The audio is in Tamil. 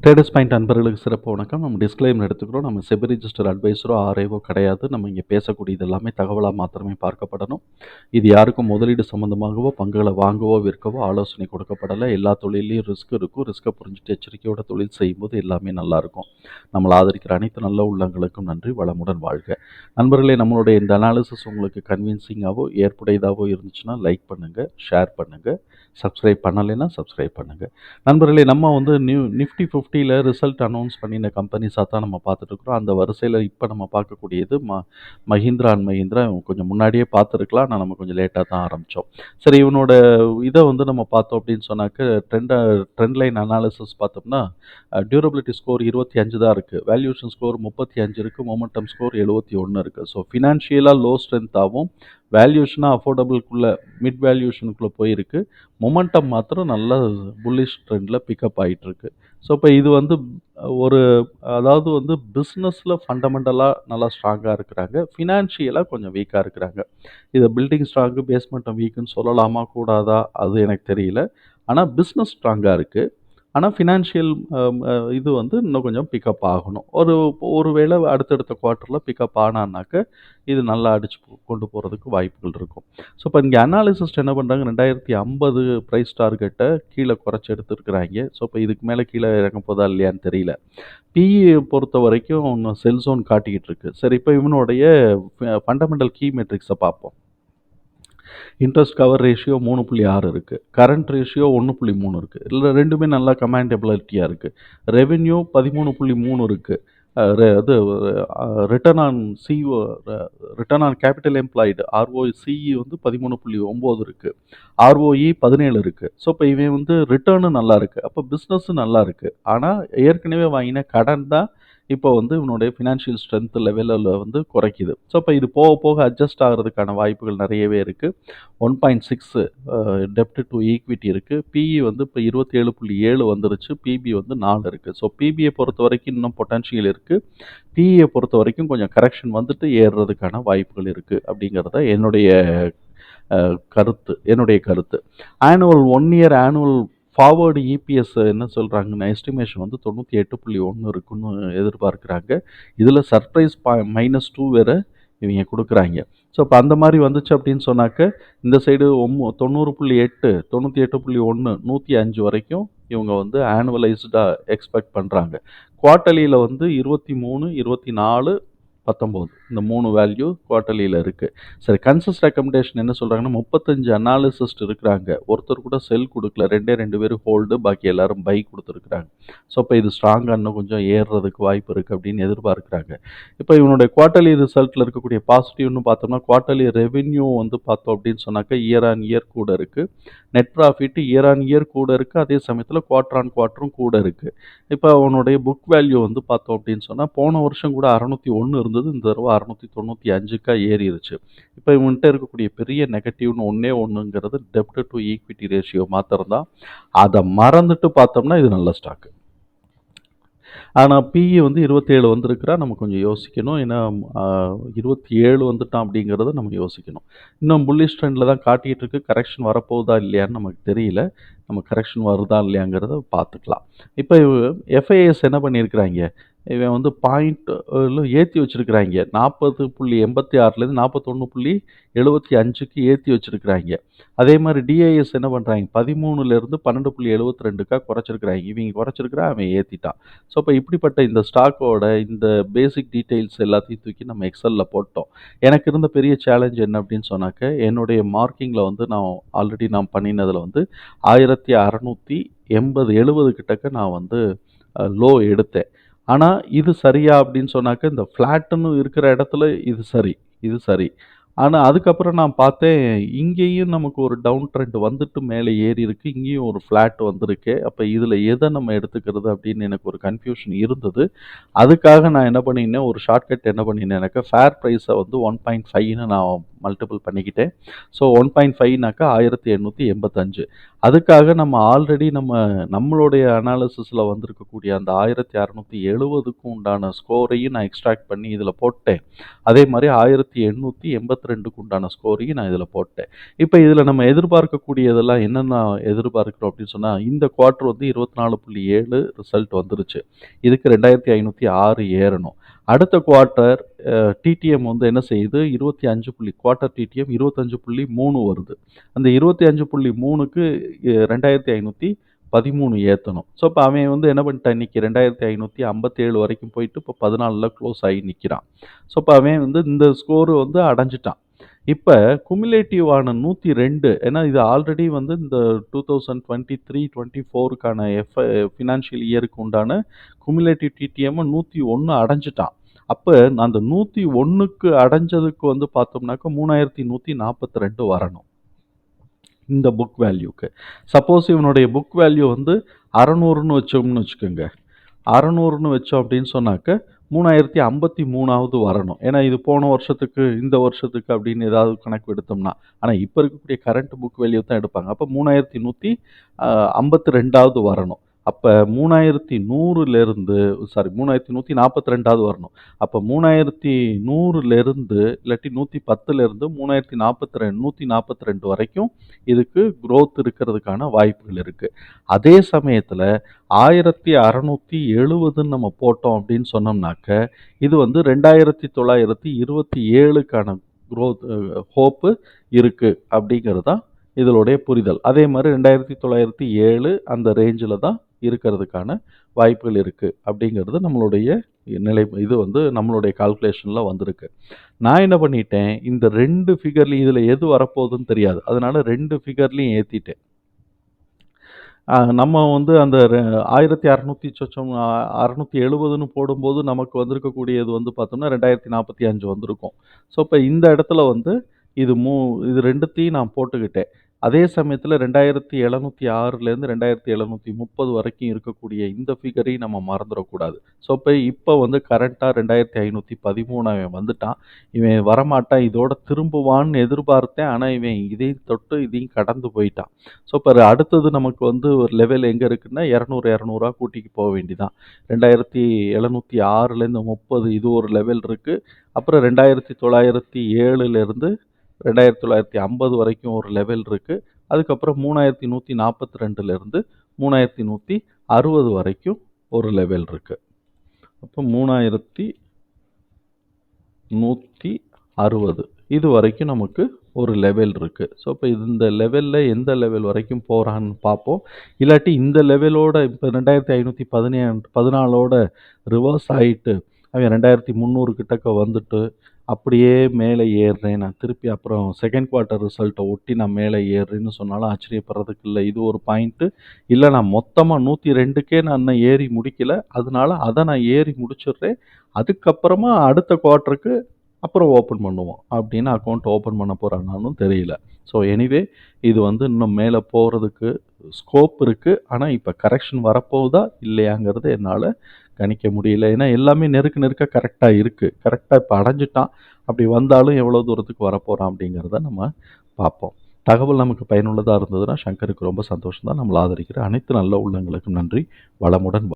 ட்ரேடர்ஸ் பாயிண்ட் அன்பர்களுக்கு சிறப்பு வணக்கம். நம்ம டிஸ்க்ளைமர் எடுத்துக்கிறோம். நம்ம செபி ரிஜிஸ்டர் அட்வைஸரோ ஆரேவோ கிடையாது. நம்ம இங்கே பேசக்கூடியது எல்லாமே தகவலாக மாத்திரமே பார்க்கப்படணும். இது யாருக்கும் முதலீடு சம்மந்தமாகவோ பங்குகளை வாங்கவோ விற்கவோ ஆலோசனை கொடுக்கப்படலை. எல்லா தொழிலையும் ரிஸ்க் இருக்கும். ரிஸ்க்கை புரிஞ்சுட்டு எச்சரிக்கையோட தொழில் செய்யும்போது எல்லாமே நல்லாயிருக்கும் நம்மளை ஆதரிக்கிற அனைத்து நல்ல உள்ளங்களுக்கும் நன்றி. வளமுடன் வாழ்க. நண்பர்களே நம்மளுடைய இந்த அனாலிசிஸ் உங்களுக்கு கன்வின்சிங்காகவோ ஏற்புடையதாகவோ இருந்துச்சுன்னா லைக் பண்ணுங்கள் ஷேர் பண்ணுங்கள் சப்ஸ்கிரைப் பண்ணலைன்னா சப்ஸ்கிரைப் பண்ணுங்கள் நண்பர்களே நம்ம வந்து நியூ நிஃப்டி ஃபிஃப்டியில் ரிசல்ட் அனௌன்ஸ் பண்ணின கம்பெனிஸாக தான் நம்ம பார்த்துட்ருக்குறோம் அந்த வரிசையில் இப்போ நம்ம பார்க்கக்கூடியது ம மஹிந்திரா அண்ட் மஹிந்திரா கொஞ்சம் முன்னாடியே பார்த்துருக்கலாம். ஆனால் நம்ம கொஞ்சம் லேட்டாக தான் ஆரம்பித்தோம் சரி இவனோட இதை வந்து நம்ம பார்த்தோம் அப்படின்னு சொன்னாக்க ட்ரெண்டை ட்ரெண்ட் லைன் அனாலிசிஸ் பார்த்தோம்னா டியூரபிலிட்டி ஸ்கோர் இருபத்தி அஞ்சு தான் இருக்குது வேல்யூஷன் ஸ்கோர் முப்பத்தி அஞ்சு இருக்குது மொமெண்டம் ஸ்கோர் எழுபத்தி ஒன்று இருக்குது ஸோ ஃபினான்ஷியலாக லோ ஸ்ட்ரென்த்தாகவும் வேல்யூஷனாக அஃபோர்டபுளுக்குள்ளே மிட் வேல்யூஷனுக்குள்ளே போயிருக்கு. மொமெண்டம் மாத்திரம் நல்ல புல்லிஷ் ட்ரெண்டில் பிக்கப் ஆகிட்டுருக்கு ஸோ இப்போ இது வந்து ஒரு அதாவது வந்து பிஸ்னஸில் ஃபண்டமெண்டலாக நல்லா ஸ்ட்ராங்காக இருக்கிறாங்க. ஃபினான்ஷியலாக கொஞ்சம் வீக்காக இருக்கிறாங்க. இதை பில்டிங் ஸ்ட்ராங்கு பேஸ்மெண்ட்டும் வீக்குன்னு சொல்லலாமா கூடாதா? அது எனக்கு தெரியல. ஆனால் பிஸ்னஸ் ஸ்ட்ராங்காக இருக்குது ஆனால் ஃபினான்ஷியல் இது வந்து இன்னும் கொஞ்சம் பிக்கப் ஆகணும். ஒரு ஒரு வேளை அடுத்தடுத்த குவார்ட்டரில் பிக்கப் ஆனான்னாக்க இது நல்லா அடிச்சு கொண்டு போகிறதுக்கு வாய்ப்புகள் இருக்கும். ஸோ இப்போ இங்கே அனாலிசிஸ்ட் என்ன பண்ணுறாங்க ரெண்டாயிரத்தி ஐம்பது ப்ரைஸ் டார்கெட்டை கீழே குறைச்சி எடுத்துருக்குறாங்க. ஸோ இப்போ இதுக்கு மேலே கீழே இறங்க போதா இல்லையான்னு தெரியல. பிஇ பொறுத்த வரைக்கும் செல்சோன் காட்டிக்கிட்டு இருக்கு. சரி இப்போ இவனுடைய ஃபண்டமெண்டல் கீ மெட்ரிக்ஸை பார்ப்போம். இன்ட்ரெஸ்ட் கவர் ரேஷியோ மூணு புள்ளி ஆறு இருக்குது கரண்ட் ரேஷியோ ஒன்று புள்ளி மூணு இருக்குது இல்லை ரெண்டுமே நல்லா கமாண்டபிலிட்டியாக இருக்குது ரெவென்யூ பதிமூணு புள்ளி மூணு இருக்குது அது return on CO return on capital employed ROCE வந்து பதிமூணு புள்ளி ஒம்பது இருக்குது ஆர்ஓஇ பதினேழு இருக்குது ஸோ இப்போ இவன் வந்து ரிட்டர்னு நல்லா இருக்குது அப்போ பிஸ்னஸும் நல்லா இருக்குது ஆனால் ஏற்கனவே வாங்கின கடன் தான் இப்போ வந்து இவனுடைய ஃபினான்ஷியல் ஸ்ட்ரென்த் லெவலில் வந்து குறைக்குது. ஸோ இப்போ இது போக போக அட்ஜஸ்ட் ஆகிறதுக்கான வாய்ப்புகள் நிறையவே இருக்குது ஒன் பாயிண்ட் சிக்ஸு டெப்ட் டு ஈக்விட்டி இருக்குது பிஇ வந்து இப்போ இருபத்தி ஏழு புள்ளி ஏழு வந்துருச்சு. பிபி வந்து நாலு இருக்குது ஸோ பிபியை பொறுத்த வரைக்கும் இன்னும் பொட்டன்ஷியல் இருக்குது பிஇயை பொறுத்த வரைக்கும் கொஞ்சம் கரெக்ஷன் வந்துட்டு ஏறுறதுக்கான வாய்ப்புகள் இருக்குது அப்படிங்கிறத என்னுடைய கருத்து என்னுடைய கருத்து. Annual one year annual forward EPS என்ன சொல்கிறாங்கன்னா எஸ்டிமேஷன் வந்து தொண்ணூற்றி எட்டு புள்ளி ஒன்று இருக்குன்னு எதிர்பார்க்குறாங்க. இதில் சர்ப்ரைஸ் பா மைனஸ் டூ வேறு இவங்க கொடுக்குறாங்க. ஸோ இப்போ அந்த மாதிரி வந்துச்சு அப்படின்னு சொன்னாக்க இந்த சைடு ஒம்போ தொண்ணூறு புள்ளி எட்டு தொண்ணூற்றி எட்டு புள்ளி ஒன்று நூற்றி அஞ்சு வரைக்கும் இவங்க வந்து ஆனுவலைஸ்டாக எக்ஸ்பெக்ட் பண்ணுறாங்க குவார்ட்டலியில் வந்து இருபத்தி மூணு இருபத்தி நாலு பத்தொம்போது. இந்த மூணு வேல்யூ குவார்ட்டர்லியில் இருக்குது சரி கன்சஸ் ரெக்கமெண்டேஷன் என்ன சொல்கிறாங்கன்னா முப்பத்தஞ்சு அனாலிசிஸ்ட் இருக்கிறாங்க. ஒருத்தர் கூட செல் கொடுக்கல. ரெண்டே ரெண்டு பேர் ஹோல்டு பாக்கி எல்லாரும் பை கொடுத்துருக்குறாங்க. ஸோ இப்போ இது ஸ்ட்ராங்காக இன்னும் கொஞ்சம் ஏறுறதுக்கு வாய்ப்பு இருக்குது அப்படின்னு எதிர்பார்க்குறாங்க. இப்போ இவனுடைய குவார்ட்டர்லி ரிசல்ட்டில் இருக்கக்கூடிய பாசிட்டிவ்னு பார்த்தோம்னா குவார்ட்டர்லி ரெவென்யூ வந்து பார்த்தோம் அப்படின்னு சொன்னாக்கா இயர் ஆன் இயர் கூட இருக்குது net profit year on year கூட இருக்குது அதே சமயத்தில் குவார்ட்டர் ஆன் குவார்ட்டரும் கூட இருக்குது இப்போ அவனுடைய புக் வேல்யூ வந்து பார்த்தோம் அப்படின்னு சொன்னால் போன வருஷம் கூட அறநூற்றி ஒன்று இருந்தது இந்த தடவை அறுநூற்றி தொண்ணூற்றி அஞ்சுக்காக ஏறிடுச்சு இப்போ இவன்கிட்ட இருக்கக்கூடிய பெரிய நெகட்டிவ்னு ஒன்றே ஒன்றுங்கிறது டெப்ட் டு ஈக்விட்டி ரேஷியோ மாத்திரம் தான் அதை மறந்துட்டு பார்த்தோம்னா இது நல்ல ஸ்டாக்கு ஆனால் பிஇ வந்து இருபத்தேழு வந்திருக்கிறா நம்ம கொஞ்சம் யோசிக்கணும். ஏன்னா இருபத்தி ஏழு வந்துட்டான் அப்படிங்கிறத நம்ம யோசிக்கணும். இன்னும் புல்லிஷ் ட்ரெண்டில் தான் காட்டிகிட்டு இருக்கு. கரெக்ஷன் வரப்போகுதா இல்லையான்னு நமக்கு தெரியல. நம்ம கரெக்ஷன் வருதா இல்லையாங்கிறத பார்த்துக்கலாம். இப்போ எஃப்ஐஎஸ் என்ன பண்ணியிருக்கிறாங்க? இவன் வந்து பாயிண்ட் ஏற்றி வச்சுருக்கிறாங்க. நாற்பது புள்ளி எண்பத்தி ஆறுலேருந்து நாற்பத்தொன்று புள்ளி எழுபத்தி அஞ்சுக்கு ஏற்றி வச்சுருக்கிறாங்க. அதே மாதிரி டிஐஎஸ் என்ன பண்ணுறாங்க பதிமூணுலேருந்து பன்னெண்டு புள்ளி எழுபத்தி ரெண்டுக்காக குறைச்சிருக்கிறாங்க. இவங்க குறைச்சிருக்கிறா அவன் ஏற்றிட்டான் ஸோ இப்போ இப்படிப்பட்ட இந்த ஸ்டாக்கோட இந்த பேசிக் டீட்டெயில்ஸ் எல்லாத்தையும் தூக்கி நம்ம எக்ஸலில் போட்டோம். எனக்கு இருந்த பெரிய சேலஞ்ச் என்ன அப்படின்னு சொன்னாக்க என்னுடைய மார்க்கிங்கில் வந்து நான் ஆல்ரெடி நான் பண்ணினதில் வந்து ஆயிரத்தி அறநூற்றி எண்பது எழுபது கிட்டக்க நான் வந்து லோ எடுத்தேன். ஆனால் இது சரியா அப்படின்னு சொன்னாக்க இந்த ஃப்ளாட்டுன்னு இருக்கிற இடத்துல இது சரி இது சரி. ஆனால் அதுக்கப்புறம் நான் பார்த்தேன் இங்கேயும் நமக்கு ஒரு டவுன் ட்ரெண்ட் வந்துட்டு மேலே ஏறி இருக்கு. இங்கேயும் ஒரு ஃப்ளாட் வந்திருக்கு. அப்போ இதில் எதை நம்ம எடுத்துக்கிறது அப்படின்னு எனக்கு ஒரு கன்ஃபியூஷன் இருந்தது. அதுக்காக நான் என்ன பண்ணினேன் ஒரு ஷார்ட்கட் என்ன பண்ணினேன் எனக்கு ஃபேர் ப்ரைஸை வந்து ஒன் பாயிண்ட் ஃபைவ்னு நான் மல்டிபிள் பண்ணிக்கிட்டேன் ஸோ ஒன் பாயிண்ட் ஃபைவ்னாக்கா ஆயிரத்தி எண்ணூற்றி எண்பத்தஞ்சு அதுக்காக நம்ம ஆல்ரெடி நம்ம நம்மளுடைய அனாலிசிஸில் வந்திருக்கக்கூடிய அந்த ஆயிரத்தி அறநூற்றி எழுபதுக்கும் உண்டான ஸ்கோரையும் நான் எக்ஸ்ட்ராக்ட் பண்ணி இதில் போட்டேன். அதே மாதிரி ஆயிரத்தி எண்ணூற்றி எண்பத்தி ரெண்டுக்கு உண்டான ஸ்கோரையும் நான் இதில் போட்டேன். இப்போ இதில் நம்ம எதிர்பார்க்கக்கூடியதெல்லாம் என்னென்ன எதிர்பார்க்குறோம் அப்படின்னு சொன்னால் இந்த குவார்ட்டர் வந்து இருபத்தி நாலு புள்ளி ஏழு ரிசல்ட் வந்துருச்சு. இதுக்கு ரெண்டாயிரத்தி ஐநூற்றி ஆறு ஏறணும். அடுத்த குவார்ட்டர் டிடிஎம் வந்து என்ன செய்யுது? இருபத்தி அஞ்சு புள்ளி குவார்ட்டர் டிடிஎம் இருபத்தஞ்சு புள்ளி மூணு வருது. அந்த இருபத்தி அஞ்சு புள்ளி மூணுக்கு ரெண்டாயிரத்தி ஐநூற்றி பதிமூணு ஏற்றணும் ஸோ இப்போ அவன் வந்து என்ன பண்ணிட்டான் இன்னைக்கு? ரெண்டாயிரத்தி ஐநூற்றி ஐம்பத்தேழு வரைக்கும் போயிட்டு இப்போ பதினாலில் க்ளோஸ் ஆகி நிற்கிறான் ஸோ இப்போ அவன் வந்து இந்த ஸ்கோரு வந்து அடைஞ்சிட்டான். இப்போ குமுலேட்டிவான நூற்றி ரெண்டு ஏன்னா இது ஆல்ரெடி வந்து இந்த two thousand twenty three twenty ஃபோருக்கான F financial இயருக்கு உண்டான குமுலேட்டிவ் டிடிஎம்மை நூற்றி ஒன்று அடைஞ்சிட்டான். அப்போ அந்த நூற்றி ஒன்றுக்கு அடைஞ்சதுக்கு வந்து பார்த்தோம்னாக்கா மூணாயிரத்தி நூற்றி நாற்பத்தி ரெண்டு வரணும். இந்த புக் வேல்யூக்கு சப்போஸ் இவனுடைய புக் வேல்யூ வந்து அறநூறுன்னு வச்சோம்னு வச்சுக்கோங்க. அறநூறுன்னு வச்சோம் அப்படின்னு சொன்னாக்க மூணாயிரத்தி ஐம்பத்தி மூணாவது வரணும். ஏன்னா இது போன வருஷத்துக்கு இந்த வருஷத்துக்கு அப்படின்னு ஏதாவது கணக்கு எடுத்தோம்னா ஆனால் இப்போ இருக்கக்கூடிய கரண்ட் புக் வேல்யூ தான் எடுப்பாங்க. அப்போ மூணாயிரத்தி நூற்றி ஐம்பத்தி ரெண்டாவது வரணும். அப்போ மூணாயிரத்தி நூறுலேருந்து சாரி மூணாயிரத்தி நூற்றி நாற்பத்தி ரெண்டாவது வரணும். அப்போ மூணாயிரத்தி நூறுலேருந்து இல்லாட்டி நூற்றி பத்துலேருந்து மூணாயிரத்தி நாற்பத்தி ரெண்டு நூற்றி நாற்பத்தி ரெண்டு வரைக்கும் இதுக்கு க்ரோத் இருக்கிறதுக்கான வாய்ப்புகள் இருக்குது அதே சமயத்தில் ஆயிரத்தி அறநூற்றி எழுபதுன்னு நம்ம போட்டோம் அப்படின்னு சொன்னோம்னாக்க இது வந்து ரெண்டாயிரத்தி தொள்ளாயிரத்தி இருபத்தி ஏழுக்கான க்ரோத் ஹோப்பு இருக்குது அப்படிங்கிறது தான் இதனுடைய புரிதல். அதே மாதிரி ரெண்டாயிரத்தி தொள்ளாயிரத்தி ஏழு அந்த ரேஞ்சில் தான் இருக்கிறதுக்கான வாய்ப்புகள் இருக்குது அப்படிங்கிறது நம்மளுடைய நிலை இது வந்து நம்மளுடைய கால்குலேஷனில் வந்திருக்கு. நான் என்ன பண்ணிட்டேன் இந்த ரெண்டு ஃபிகர்லையும் இதில் எது வரப்போகுதுன்னு தெரியாது. அதனால ரெண்டு ஃபிகர்லையும் ஏற்றிட்டேன் நம்ம வந்து அந்த ஆயிரத்தி அறநூற்றி சொச்சம் அறநூற்றி எழுபதுன்னு போடும்போது நமக்கு வந்திருக்கக்கூடியது வந்து பார்த்தோம்னா ரெண்டாயிரத்தி நாற்பத்தி அஞ்சு வந்திருக்கும். ஸோ இப்போ இந்த இடத்துல வந்து இது மூ இது ரெண்டுத்தையும் நான் போட்டுக்கிட்டேன். அதே சமயத்தில் ரெண்டாயிரத்தி எழுநூற்றி ஆறுலேருந்து ரெண்டாயிரத்தி எழுநூற்றி முப்பது வரைக்கும் இருக்கக்கூடிய இந்த ஃபிகரையும் நம்ம மறந்துடக்கூடாது. ஸோ இப்போ இப்போ வந்து கரண்ட்டாக ரெண்டாயிரத்தி ஐநூற்றி பதிமூணு அவன் வந்துட்டான். இவன் வரமாட்டான். இதோட திரும்புவான்னு எதிர்பார்த்தேன். ஆனால் இவன் இதையும் தொட்டு இதையும் கடந்து போயிட்டான். ஸோ இப்போ அடுத்தது நமக்கு வந்து ஒரு லெவல் எங்கே இருக்குன்னா இரநூறு இரநூறுவா கூட்டிக்கு போக வேண்டிதான். ரெண்டாயிரத்தி எழுநூற்றி ஆறுலேருந்து முப்பது இது ஒரு லெவல் இருக்குது அப்புறம் ரெண்டாயிரத்தி தொள்ளாயிரத்தி ஏழுலேருந்து ரெண்டாயிரத்தி தொள்ளாயிரத்தி ஐம்பது வரைக்கும் ஒரு லெவல் இருக்குது அதுக்கப்புறம் மூணாயிரத்தி நூற்றி நாற்பத்தி ரெண்டுலேருந்து மூணாயிரத்தி நூற்றி அறுபது வரைக்கும் ஒரு லெவல் இருக்குது அப்போ மூணாயிரத்தி நூற்றி அறுபது இது வரைக்கும் நமக்கு ஒரு லெவல் இருக்குது ஸோ இப்போ இந்த லெவலில் எந்த லெவல் வரைக்கும் போகிறான்னு பார்ப்போம். இல்லாட்டி இந்த லெவலோட இப்போ ரெண்டாயிரத்தி ஐநூற்றி பதினே பதினாலோட ரிவர்ஸ் ஆகிட்டு அவன் ரெண்டாயிரத்தி முந்நூறு கிட்டக்க வந்துட்டு அப்படியே மேலே ஏறுறேன். நான் திருப்பி அப்புறம் செகண்ட் குவார்ட்டர் ரிசல்ட்டை ஒட்டி நான் மேலே ஏறுறேன்னு சொன்னாலும் ஆச்சரியப்படுறதுக்கு இல்லை. இது ஒரு பாயிண்ட்டு இல்லை நான் மொத்தமாக நூற்றி ரெண்டுக்கே நான் இன்னும் ஏறி முடிக்கல. அதனால அதை நான் ஏறி முடிச்சிடுறேன். அதுக்கப்புறமா அடுத்த குவார்ட்டருக்கு அப்புறம் ஓப்பன் பண்ணுவோம் அப்படின்னு அக்கௌண்ட் ஓப்பன் பண்ண போகிறானாலும் தெரியல. ஸோ எனிவே இது வந்து இன்னும் மேலே போகிறதுக்கு ஸ்கோப் இருக்குது ஆனால் இப்போ கரெக்ஷன் வரப்போகுதா இல்லையாங்கிறது என்னால் கணிக்க முடியல. ஏன்னா எல்லாமே நெருக்க நெருக்க கரெக்டாக இருக்குது கரெக்டாக இப்போ அடைஞ்சிட்டான். அப்படி வந்தாலும் எவ்வளோ தூரத்துக்கு வரப்போகிறான் அப்படிங்கிறத நம்ம பார்ப்போம். தகவல் நமக்கு பயனுள்ளதாக இருந்ததுன்னா சங்கருக்கு ரொம்ப சந்தோஷம் தான் நம்மளை ஆதரிக்கிற அனைத்து நல்ல உள்ளங்களுக்கும் நன்றி. வளமுடன்